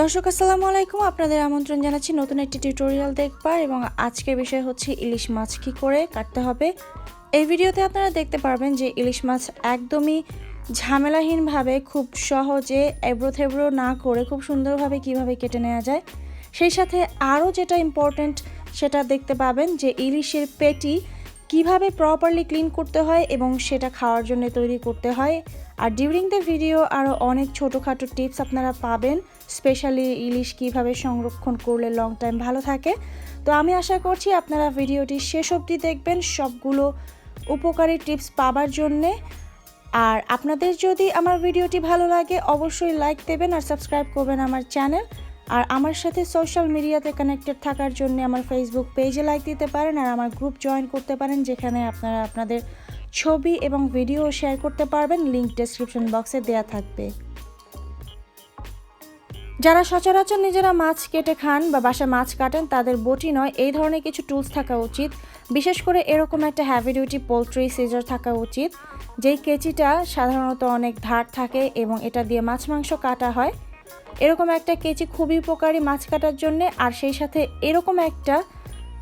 দর্শক, আসসালামু আলাইকুম। আপনাদের আমন্ত্রণ জানাচ্ছি নতুন একটি টিউটোরিয়াল দেখবার এবং আজকের বিষয় হচ্ছে ইলিশ মাছ কী করে কাটতে হবে। এই ভিডিওতে আপনারা দেখতে পারবেন যে ইলিশ মাছ একদমই ঝামেলাহীনভাবে খুব সহজে এবড়ো থেবড়ো না করে খুব সুন্দরভাবে কীভাবে কেটে নেওয়া যায়। সেই সাথে আরও যেটা ইম্পর্ট্যান্ট সেটা দেখতে পাবেন যে ইলিশের পেটি কীভাবে প্রপারলি ক্লিন করতে হয় এবং সেটা খাওয়ার জন্য তৈরি করতে হয়। আর ডিউরিং দ্য ভিডিও আরও অনেক ছোটোখাটো টিপস আপনারা পাবেন স্পেশালি ইলিশ কীভাবে সংরক্ষণ করলে লং টাইম ভালো থাকে। তো আমি আশা করছি আপনারা ভিডিওটি শেষ অবধি দেখবেন, সবগুলো উপকারী টিপস পাবার জন্যে। আর আপনাদের যদি আমার ভিডিওটি ভালো লাগে, অবশ্যই লাইক দেবেন আর সাবস্ক্রাইব করবেন আমার চ্যানেল আর আমার সাথে সোশ্যাল মিডিয়াতে কানেক্টেড থাকার জন্য আমার ফেসবুক পেজে লাইক দিতে পারেন আর আমার গ্রুপ জয়েন করতে পারেন, যেখানে আপনারা আপনাদের ছবি এবং ভিডিও শেয়ার করতে পারবেন। লিঙ্ক ডেসক্রিপশন বক্সে দেওয়া থাকবে। যারা সচরাচর নিজেরা মাছ কেটে খান বা বাসায় মাছ কাটেন, তাদের বটি নয়, এই ধরনের কিছু টুলস থাকা উচিত। বিশেষ করে এরকম একটা হ্যাভি ডিউটি পোলট্রি সিজার থাকা উচিত, যেই কেচিটা সাধারণত অনেক ধার থাকে এবং এটা দিয়ে মাছ মাংস কাটা হয়। এরকম একটা কেচি খুবই উপকারী মাছ কাটার জন্য, আর সেই সাথে এরকম একটা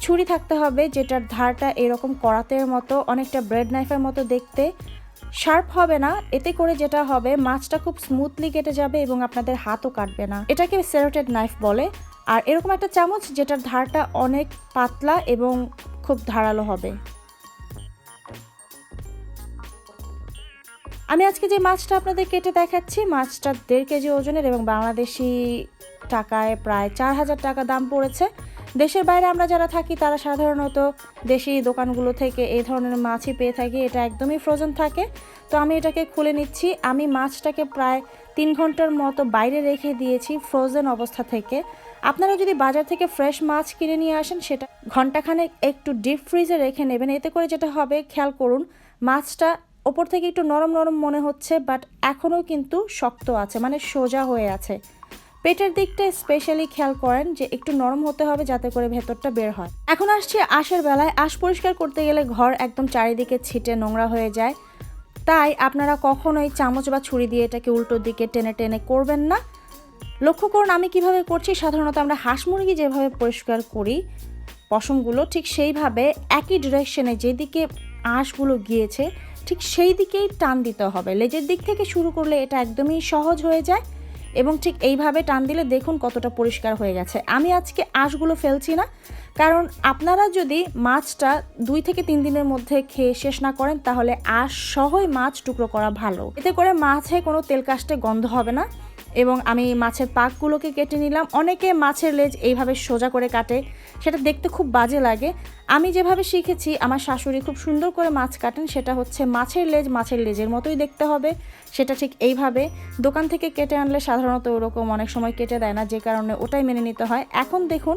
ছুরি থাকতে হবে যেটার ধারটা এরকম করাতের মতো, অনেকটা ব্রেড নাইফের মতো দেখতে। শার্প হবে না, এতে করে যেটা হবে, মাছটা খুব স্মুথলি কেটে যাবে এবং আপনাদের হাতও কাটবে না। এটাকে সেরোটেড নাইফ বলে, আর এরকম একটা চামচ যেটার ধারটা অনেক পাতলা এবং খুব ধারালো হবে। আমি আজকে যে মাছটা আপনাদের কেটে দেখাচ্ছি, মাছটা দেড় কেজি ওজনের এবং বাংলাদেশি টাকায় প্রায় চার হাজার টাকা দাম পড়েছে। দেশের বাইরে আমরা যারা থাকি, তারা সাধারণত দেশি দোকানগুলো থেকে এই ধরনের মাছই পেয়ে থাকি, এটা একদমই ফ্রোজেন থাকে। তো আমি এটাকে খুলে নিচ্ছি। আমি মাছটাকে প্রায় তিন ঘণ্টার মতো বাইরে রেখে দিয়েছি ফ্রোজেন অবস্থা থেকে। আপনারা যদি বাজার থেকে ফ্রেশ মাছ কিনে নিয়ে আসেন, সেটা ঘন্টাখানেক একটু ডিপ ফ্রিজে রেখে নেবেন। এতে করে যেটা হবে, খেয়াল করুন, মাছটা ওপর থেকে একটু নরম নরম মনে হচ্ছে বাট এখনও কিন্তু শক্ত আছে মানে সোজা হয়ে আছে। পেটের দিকটা স্পেশালি খেয়াল করেন যে একটু নরম হতে হবে যাতে করে ভেতরটা বের হয়। এখন আসছে আশের বেলায়। আশ পরিষ্কার করতে গেলে ঘর একদম চারিদিকে ছিটে নোংরা হয়ে যায়। তাই আপনারা কখনোই চামচ বা ছুরি দিয়ে এটাকে উল্টো দিকে টেনে টেনে করবেন না। লক্ষ্য করুন আমি কীভাবে করছি। সাধারণত আমরা হাঁস মুরগি যেভাবে পরিষ্কার করি, পশমগুলো ঠিক সেইভাবে একই ডিরেকশনে যেদিকে আঁশগুলো গিয়েছে ঠিক সেই দিকেই টান দিতে হবে। লেজের দিক থেকে শুরু করলে এটা একদমই সহজ হয়ে যায় এবং ঠিক এইভাবে টান দিলে দেখুন কতটা পরিষ্কার হয়ে গেছে। আমি আজকে আঁশগুলো ফেলছি না, কারণ আপনারা যদি মাছটা দুই থেকে তিন দিনের মধ্যে খেয়ে শেষ না করেন, তাহলে আঁশ সহই মাছ টুকরো করা ভালো। এতে করে মাছে কোনো তেলকাষ্টে গন্ধ হবে না। এবং আমি মাছের পাকগুলোকে কেটে নিলাম। অনেকে মাছের লেজ এইভাবে সোজা করে কাটে, সেটা দেখতে খুব বাজে লাগে। আমি যেভাবে শিখেছি, আমার শাশুড়ি খুব সুন্দর করে মাছ কাটেন, সেটা হচ্ছে মাছের লেজ মাছের লেজের মতোই দেখতে হবে, সেটা ঠিক এইভাবে। দোকান থেকে কেটে আনলে সাধারণত ওরকম অনেক সময় কেটে দেয় না, যে কারণে ওটাই মেনে নিতে হয়। এখন দেখুন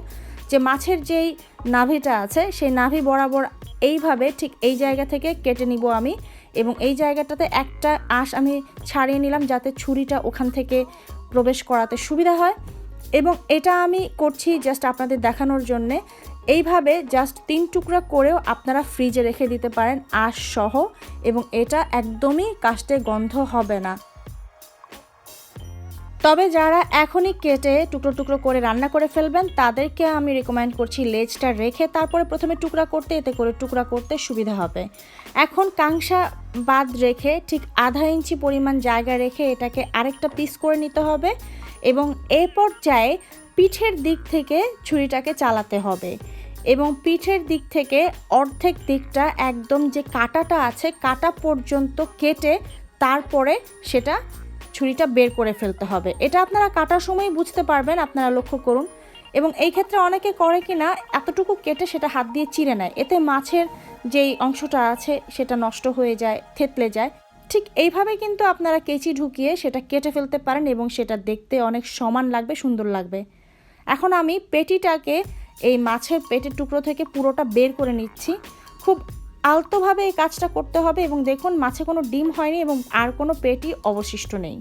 যে মাছের যেই নাভিটা আছে, সেই নাভি বরাবর এইভাবে ঠিক এই জায়গা থেকে কেটে নিব আমি। এবং এই জায়গাটাতে একটা আঁশ আমি ছাড়িয়ে নিলাম যাতে ছুরিটা ওখান থেকে প্রবেশ করাতে সুবিধা হয়। এবং এটা আমি করছি জাস্ট আপনাদের দেখানোর জন্যে। এইভাবে জাস্ট তিন টুকরা করেও আপনারা ফ্রিজে রেখে দিতে পারেন আঁশ সহ এবং এটা একদমই কাস্টে গন্ধ হবে না। তবে যারা এখনই কেটে টুকরো টুকরো করে রান্না করে ফেলবেন, তাদেরকে আমি রেকমেন্ড করছি লেজটা রেখে তারপরে প্রথমে টুকরা করতে, এতে করে টুকরা করতে সুবিধা হবে। এখন কাংসা বাদ রেখে ঠিক আধা ইঞ্চি পরিমাণ জায়গা রেখে এটাকে আরেকটা পিস করে নিতে হবে এবং এই পর্যায়ে পিঠের দিক থেকে ছুরিটাকে চালাতে হবে এবং পিঠের দিক থেকে অর্ধেক দিকটা একদম যে কাটাটা আছে, কাটা পর্যন্ত কেটে তারপরে সেটা ছুরিটা বের করে ফেলতে হবে। এটা আপনারা কাটার সময় বুঝতে পারবেন, আপনারা লক্ষ্য করুন। এবং এই ক্ষেত্রে অনেকে করে কি না এতটুকু কেটে সেটা হাত দিয়ে চিড়ে নেয়। এতে মাছের যেই অংশটা আছে, সেটা নষ্ট হয়ে যায়, থেতলে যায়। ঠিক এইভাবে কিন্তু আপনারা কেচি ঢুকিয়ে সেটা কেটে ফেলতে পারেন এবং সেটা দেখতে অনেক সমান লাগবে, সুন্দর লাগবে। এখন আমি পেটিটাকে, এই মাছের পেটের টুকরো থেকে পুরোটা বের করে নিচ্ছি। খুব আলতোভাবে এই কাজটা করতে হবে এবং দেখুন মাছে কোনো ডিম হয়নি এবং আর কোনো পেটি অবশিষ্ট নেই।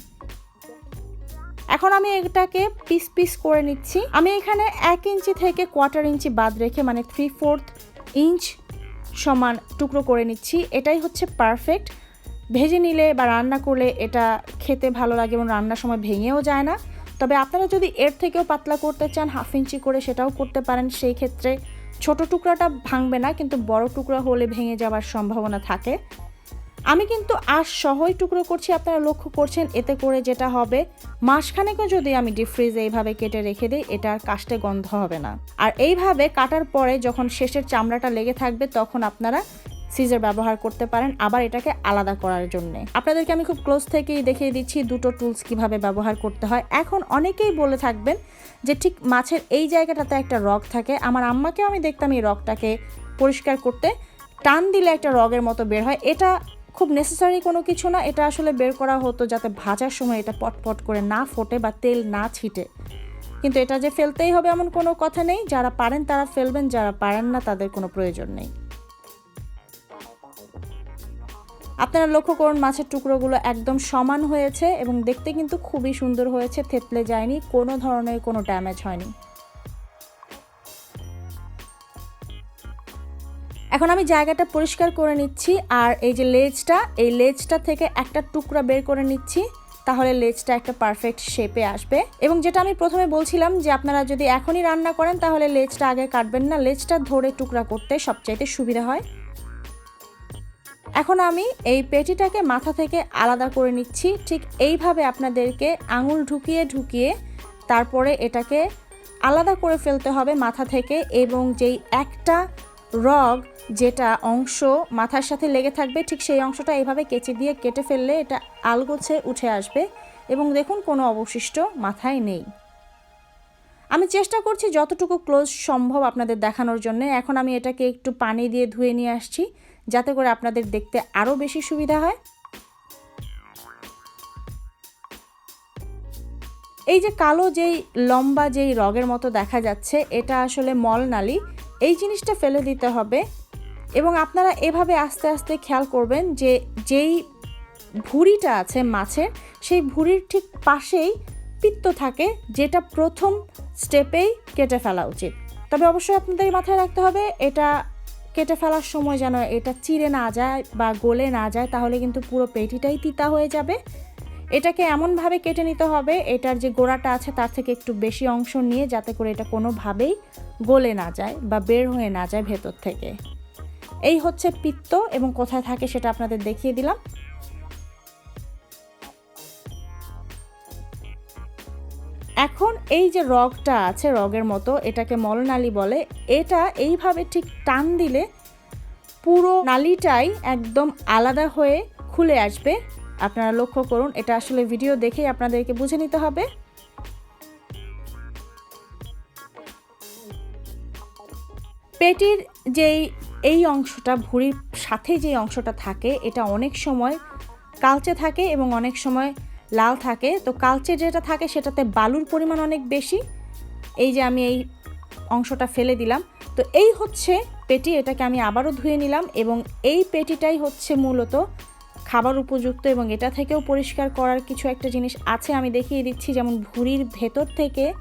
এখন আমি এটাকে পিস পিস করে নিচ্ছি। আমি এখানে এক ইঞ্চি থেকে কোয়ার্টার ইঞ্চি বাদ রেখে মানে থ্রি ফোর্থ ইঞ্চ সমান টুকরো করে নিচ্ছি। এটাই হচ্ছে পারফেক্ট ভেজে নিলে বা রান্না করলে এটা খেতে ভালো লাগে এবং রান্নার সময় ভেঙেও যায় না। তবে আপনারা যদি এর থেকেও পাতলা করতে চান হাফ ইঞ্চি করে সেটাও করতে পারেন। সেই ক্ষেত্রে ছোট টুকরাটা ভাঙবে না, কিন্তু বড় টুকরা হলে ভেঙে যাওয়ার সম্ভাবনা থাকে। আমি কিন্তু আর সহই টুকরো করছি, আপনারা লক্ষ্য করছেন, এতে করে যেটা হবে, মাসখানেকও যদি আমি ডিপ ফ্রিজে এইভাবে কেটে রেখে দিই এটা আর কাস্টে গন্ধ হবে না। আর এইভাবে কাটার পরে যখন শেষের চামড়াটা লেগে থাকবে, তখন আপনারা সিজার ব্যবহার করতে পারেন, আবার এটাকে আলাদা করার জন্য। আপনাদেরকে আমি খুব ক্লোজ থেকেই দেখিয়ে দিচ্ছি দুটো টুলস কীভাবে ব্যবহার করতে হয়। এখন অনেকেই বলে থাকবেন যে ঠিক মাছের এই জায়গাটাতে একটা রগ থাকে। আমার আম্মাকেও আমি দেখতাম এই রগটাকে পরিষ্কার করতে। টান দিলে একটা রগের মতো বের হয়। এটা খুব নেসেসারি কোনো কিছু না। এটা আসলে বের করা হতো যাতে ভাজার সময় এটা পটপট করে না ফোটে বা তেল না ছিটে। কিন্তু এটা যে ফেলতেই হবে এমন কোনো কথা নেই। যারা পারেন তারা ফেলবেন, যারা পারেন না তাদের কোনো প্রয়োজন নেই। আপনারা লক্ষ্য করুন, মাছের টুকরোগুলো একদম সমান হয়েছে এবং দেখতে কিন্তু খুবই সুন্দর হয়েছে, থেতলে যায়নি, কোনো ধরনের কোনো ড্যামেজ হয়নি। এখন আমি জায়গাটা পরিষ্কার করে নিচ্ছি, আর এই যে লেজটা, এই লেজটা থেকে একটা টুকরা বের করে নিচ্ছি, তাহলে লেজটা একটা পারফেক্ট শেপে আসবে। এবং যেটা আমি প্রথমে বলছিলাম যে আপনারা যদি এখনই রান্না করেন, তাহলে লেজটা আগে কাটবেন না, লেজটা ধরে টুকরা করতে সবচাইতে সুবিধা হয়। এখন আমি এই পেটিটাকে মাথা থেকে আলাদা করে নিচ্ছি। ঠিক এইভাবে আপনাদেরকে আঙুল ঢুকিয়ে ঢুকিয়ে তারপরে এটাকে আলাদা করে ফেলতে হবে মাথা থেকে এবং যেই একটা রগ যেটা অংশ মাথার সাথে লেগে থাকবে, ঠিক সেই অংশটা এইভাবে কেচি দিয়ে কেটে ফেললে এটা আলগোছে উঠে আসবে এবং দেখুন কোনো অবশিষ্ট মাথায় নেই। আমি চেষ্টা করছি যতটুকু ক্লোজ সম্ভব আপনাদের দেখানোর জন্য। এখন আমি এটাকে একটু পানি দিয়ে ধুয়ে নিয়ে আসছি। যাতে করে আপনাদের দেখতে আরও বেশি সুবিধা হয়। এই যে কালো যেই লম্বা যেই রগের মতো দেখা যাচ্ছে, এটা আসলে মলনালি এই জিনিসটা ফেলে দিতে হবে। এবং আপনারা এভাবে আস্তে আস্তে খেয়াল করবেন যে যেই ভুঁড়িটা আছে মাছের, সেই ভুঁড়ির ঠিক পাশেই পিত্ত থাকে, যেটা প্রথম স্টেপেই কেটে ফেলা উচিত। তবে অবশ্যই আপনাদের মাথায় রাখতে হবে, এটা কেটে ফেলার সময় যেন এটা চিরে না যায় বা গলে না যায়, তাহলে কিন্তু পুরো পেটিটাই তিতা হয়ে যাবে। এটাকে এমনভাবে কেটে নিতে হবে, এটার যে গোড়াটা আছে তার থেকে একটু বেশি অংশ নিয়ে যাতে করে এটা কোনোভাবেই গলে না যায় বা বের হয়ে না যায় ভেতর থেকে। এই হচ্ছে পিত্ত এবং কোথায় থাকে সেটা আপনাদের দেখিয়ে দিলাম। এখন এই যে রগটা আছে, রগের মতো এটাকে মলনালি বলে, এটা এইভাবে ঠিক টান দিলে পুরো নালিটাই একদম আলাদা হয়ে খুলে আসবে। আপনারা লক্ষ্য করুন, এটা আসলে ভিডিও দেখেই আপনাদেরকে বুঝে নিতে হবে। পেটির যেই, এই অংশটা, ভুঁড়ির সাথে যে অংশটা থাকে, এটা অনেক সময় কালচে থাকে এবং অনেক সময় লাল থাকে। তো কালচে যেটা থাকে সেটাতে বালুর পরিমাণ অনেক বেশি। এই যে আমি এই অংশটা ফেলে দিলাম। তো এই হচ্ছে পেটি, এটাকে আমি আবারও ধুয়ে নিলাম এবং এই পেটিটাই হচ্ছে মূলত খাবার উপযুক্ত এবং এটা থেকেও পরিষ্কার করার কিছু একটা জিনিস আছে আমি দেখিয়ে দিচ্ছি। যেমন ভুঁড়ির ভেতর থেকে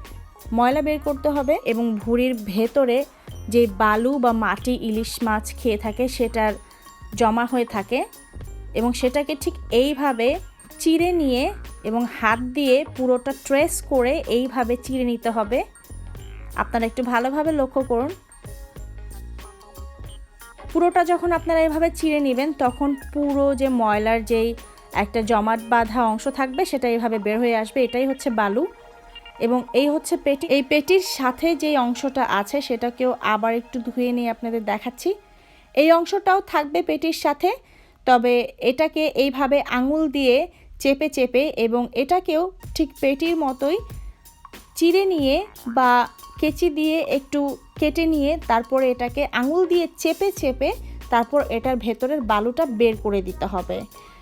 ময়লা বের করতে হবে এবং ভুঁড়ির ভেতরে যে বালু বা মাটি, ইলিশ মাছ খেয়ে থাকে সেটার জমা হয়ে থাকে এবং সেটাকে ঠিক এইভাবে চিড়ে নিয়ে এবং হাত দিয়ে পুরোটা ট্রেস করে এইভাবে চিড়ে নিতে হবে। আপনারা একটু ভালোভাবে লক্ষ্য করুন। পুরোটা যখন আপনারা এভাবে চিড়ে নেবেন, তখন পুরো যে ময়লার যেই একটা জমাট বাঁধা অংশ থাকবে, সেটা এইভাবে বের হয়ে আসবে। এটাই হচ্ছে বালু। এবং এই হচ্ছে পেটি। এই পেটির সাথে যেই অংশটা আছে, সেটাকেও আবার একটু ধুয়ে নিয়ে আপনাদের দেখাচ্ছি। এই অংশটাও থাকবে পেটির সাথে, তবে এটাকে এইভাবে আঙুল দিয়ে চেপে চেপে এবং এটাকেও ঠিক পেটির মতোই চিড়ে নিয়ে বা কেচি দিয়ে একটু কেটে নিয়ে তারপরে এটাকে আঙুল দিয়ে চেপে চেপে তারপর এটার ভেতরের বালুটা বের করে দিতে হবে।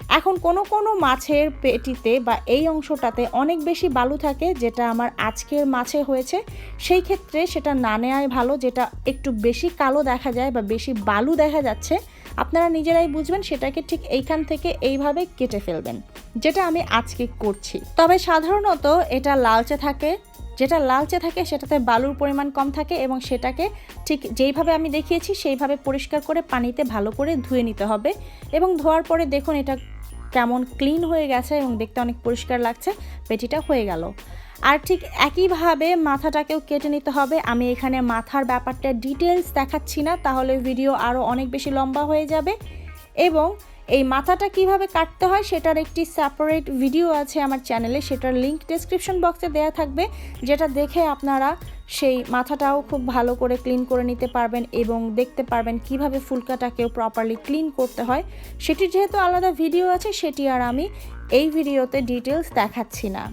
এখন কোনো কোনো মাছের পেটিতে বা এই অংশটাতে অনেক বেশি বালু থাকে যেটা আমার আজকের মাছে হয়েছে। সেই ক্ষেত্রে সেটা না নেওয়াই ভালো, যেটা একটু বেশি কালো দেখা যায় বা বেশি বালু দেখা যাচ্ছে। আপনারা নিজেরাই বুঝবেন সেটাকে ঠিক এইখান থেকে এইভাবে কেটে ফেলবেন, যেটা আমি আজকে করছি। তবে সাধারণত এটা লালচে থাকে, যেটা লালচে থাকে সেটাতে বালুর পরিমাণ কম থাকে এবং সেটাকে ঠিক যেইভাবে আমি দেখিয়েছি সেইভাবে পরিষ্কার করে পানিতে ভালো করে ধুয়ে নিতে হবে এবং ধোয়ার পরে দেখুন এটা কেমন ক্লিন হয়ে গেছে এবং দেখতে অনেক পরিষ্কার লাগছে, পেটিটা হয়ে গেল। আর ঠিক একইভাবে মাথাটাকেও কেটে নিতে হবে। আমি এখানে মাথার ব্যাপারটা ডিটেলস দেখাচ্ছি না, তাহলে ভিডিও আরও অনেক বেশি লম্বা হয়ে যাবে। এবং এই মাথাটা কীভাবে কাটতে হয় সেটার একটি সেপারেট ভিডিও আছে আমার চ্যানেলে সেটার লিংক ডেসক্রিপশন বক্সে দেয়া থাকবে, যেটা দেখে আপনারা সেই মাথাটাও খুব ভালো করে ক্লিন করে নিতে পারবেন এবং দেখতে পারবেন কীভাবে ফুলকাটাকেও প্রপারলি ক্লিন করতে হয়। সেটির যেহেতু আলাদা ভিডিও আছে, সেটি আর আমি এই ভিডিওতে ডিটেলস দেখাচ্ছি না।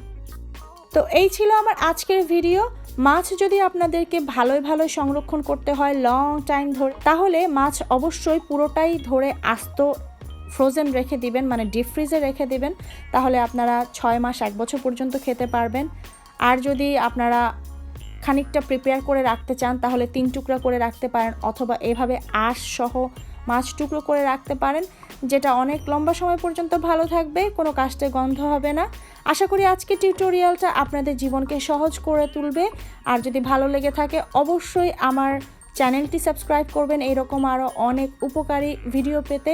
তো এই ছিল আমার আজকের ভিডিও। মাছ যদি আপনাদেরকে ভালোই ভালো সংরক্ষণ করতে হয় লং টাইম ধরে, তাহলে মাছ অবশ্যই পুরোটাই ধরে আস্ত ফ্রোজেন রেখে দিবেন মানে ডিপ ফ্রিজে রেখে দিবেন। তাহলে আপনারা ছয় মাস, এক বছর পর্যন্ত খেতে পারবেন। আর যদি আপনারা খানিকটা প্রিপেয়ার করে রাখতে চান, তাহলে তিন টুকরা করে রাখতে পারেন অথবা এভাবে আঁশ সহ মাছ টুকরো করে রাখতে পারেন, যেটা অনেক লম্বা সময় পর্যন্ত ভালো থাকবে, কোনো কাস্টে গন্ধ হবে না। আশা করি আজকে টিউটোরিয়ালটা আপনাদের জীবনকে সহজ করে তুলবে। আর যদি ভালো লেগে থাকে, অবশ্যই আমার চ্যানেলটি সাবস্ক্রাইব করবেন। এইরকম আরও অনেক উপকারী ভিডিও পেতে।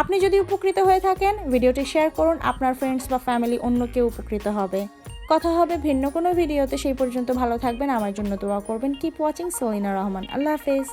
আপনি যদি উপকৃত হয়ে থাকেন, ভিডিওটি শেয়ার করুন। আপনার ফ্রেন্ডস বা ফ্যামিলি অন্য কেউ উপকৃত হবে। কথা হবে ভিন্ন কোনো ভিডিওতে। সেই পর্যন্ত ভালো থাকবেন। আমার জন্য দোয়া করবেন। কিপ ওয়াচিং সলিনা রহমান আল্লাহ হাফেজ।